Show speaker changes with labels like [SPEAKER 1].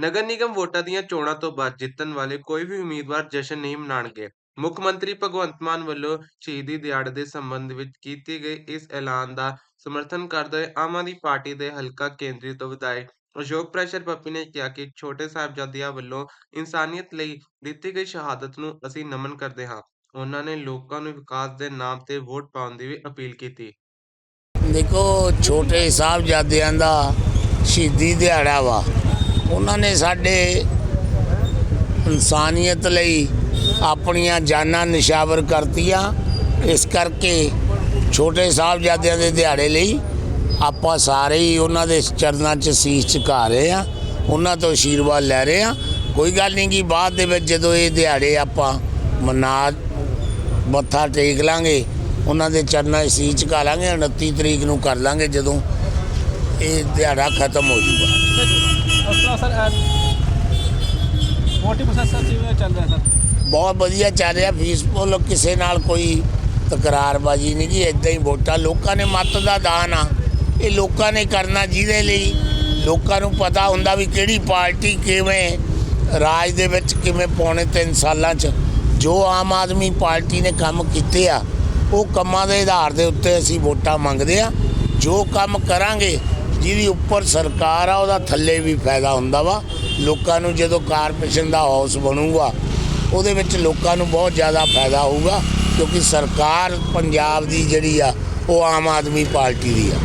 [SPEAKER 1] ਨਗਰ ਨਿਗਮ ਵੋਟਾਂ ਦੀਆਂ ਚੋਣਾਂ ਤੋਂ ਬਾਅਦ ਜਿੱਤਣ ਵਾਲੇ ਕੋਈ ਵੀ ਉਮੀਦਵਾਰ ਜਸ਼ਨ ਨਹੀਂ ਮਨਾਉਣਗੇ ਮੁੱਖ ਮੰਤਰੀ ਭਗਵੰਤ ਮਾਨ ਵੱਲੋਂ ਸ਼ਹੀਦੀ ਦਿਹਾੜੇ ਦੇ ਸੰਬੰਧ ਵਿੱਚ ਕੀਤੇ ਗਏ ਇਸ ਐਲਾਨ ਦਾ ਸਮਰਥਨ ਕਰਦੇ ਹੋਏ ਆਮ ਆਦਮੀ ਪਾਰਟੀ ਦੇ ਹਲਕਾ ਕੇਂਦਰੀ ਤੋਂ ਵਿਧਾਇਕ ਅਸ਼ੋਕ ਪ੍ਰੈਸ਼ਰ ਪੱਪੀ ਨੇ ਕਿਹਾ ਕਿ ਛੋਟੇ ਸਾਹਿਬਜ਼ਾਦਿਆਂ ਵੱਲੋਂ ਇਨਸਾਨੀਅਤ ਲਈ ਦਿੱਤੀ ਗਈ ਸ਼ਹਾਦਤ ਨੂੰ ਅਸੀਂ ਨਮਨ ਕਰਦੇ ਹਾਂ। ਉਹਨਾਂ ਨੇ ਲੋਕਾਂ ਨੂੰ ਵਿਕਾਸ ਦੇ ਨਾਮ ਤੇ ਵੋਟ ਪਾਉਣ ਦੀ ਵੀ ਅਪੀਲ ਕੀਤੀ।
[SPEAKER 2] ਦੇਖੋ, ਛੋਟੇ ਸਾਹਿਬਜ਼ਾਦਿਆਂ ਦਾ ਸ਼ਹੀਦੀ ਦਿਹਾੜਾ ਵਾ। ਉਹਨਾਂ ਨੇ ਸਾਡੇ ਇਨਸਾਨੀਅਤ ਲਈ ਆਪਣੀਆਂ ਜਾਨਾਂ ਨਿਸ਼ਾਵਰ ਕਰਤੀਆਂ। ਇਸ ਕਰਕੇ ਛੋਟੇ ਸਾਹਿਬਜ਼ਾਦਿਆਂ ਦੇ ਦਿਹਾੜੇ ਲਈ ਆਪਾਂ ਸਾਰੇ ਹੀ ਉਹਨਾਂ ਦੇ ਚਰਨਾਂ 'ਚ ਸੀਸ ਝੁਕਾ ਰਹੇ ਆ ਉਹਨਾਂ ਤੋਂ ਆਸ਼ੀਰਵਾਦ ਲੈ ਰਹੇ ਆ ਕੋਈ ਗੱਲ ਨਹੀਂ ਕਿ ਬਾਅਦ ਦੇ ਵਿੱਚ ਜਦੋਂ ਇਹ ਦਿਹਾੜੇ ਆਪਾਂ ਮਨਾ ਮੱਥਾ ਟੇਕ ਲਾਂਗੇ, ਉਹਨਾਂ ਦੇ ਚਰਨਾਂ 'ਚ ਸੀਸ ਝੁਕਾ ਲਾਂਗੇ 29 ਤਰੀਕ ਨੂੰ ਕਰ ਲਾਂਗੇ ਜਦੋਂ ਇਹ ਦਿਹਾੜਾ ਖਤਮ ਹੋ ਜੂਗਾ
[SPEAKER 3] ਉਸ ਤਰ੍ਹਾਂ ਸਰ ਵੋਟਿੰਗ ਪ੍ਰੋਸੈਸ ਕਿਵੇਂ ਚੱਲ ਰਿਹਾ ਸਰ।
[SPEAKER 2] ਬਹੁਤ ਵਧੀਆ ਚੱਲ ਰਿਹਾ। ਪੀਸਫੁਲ ਕਿਸੇ ਨਾਲ ਕੋਈ ਤਕਰਾਰਬਾਜੀ ਨਹੀਂ ਜੀ ਇਦਾਂ ਹੀ ਵੋਟਾਂ। ਲੋਕਾਂ ਨੇ ਮਤ ਦਾ ਦਾਨ ਆ। ਇਹ ਲੋਕਾਂ ਨੇ ਕਰਨਾ ਜਿਹਦੇ ਲਈ ਲੋਕਾਂ ਨੂੰ ਪਤਾ ਹੁੰਦਾ ਵੀ ਕਿਹੜੀ ਪਾਰਟੀ ਕਿਵੇਂ ਰਾਜ ਦੇ ਵਿੱਚ ਕਿਵੇਂ ਪੌਣੇ 3 ਸਾਲਾਂ 'ਚ ਜੋ ਆਮ ਆਦਮੀ ਪਾਰਟੀ ਨੇ ਕੰਮ ਕੀਤੇ ਆ, ਉਹ ਕੰਮਾਂ ਦੇ ਆਧਾਰ ਦੇ ਉੱਤੇ ਅਸੀਂ ਵੋਟਾਂ ਮੰਗਦੇ ਆ। ਜੋ ਕੰਮ ਕਰਾਂਗੇ ਜਿਹਦੀ ਉੱਪਰ ਸਰਕਾਰ ਆ, ਉਹਦਾ ਥੱਲੇ ਵੀ ਫਾਇਦਾ ਹੁੰਦਾ ਵਾ। ਲੋਕਾਂ ਨੂੰ ਜਦੋਂ ਕਾਰਪੋਰੇਸ਼ਨ ਦਾ ਹਾਊਸ ਬਣੂਗਾ, ਉਹਦੇ ਵਿੱਚ ਲੋਕਾਂ ਨੂੰ ਬਹੁਤ ਜ਼ਿਆਦਾ ਫਾਇਦਾ ਹੋਊਗਾ, ਕਿਉਂਕਿ ਸਰਕਾਰ ਪੰਜਾਬ ਦੀ ਜਿਹੜੀ ਆ, ਉਹ ਆਮ ਆਦਮੀ ਪਾਰਟੀ ਦੀ ਆ।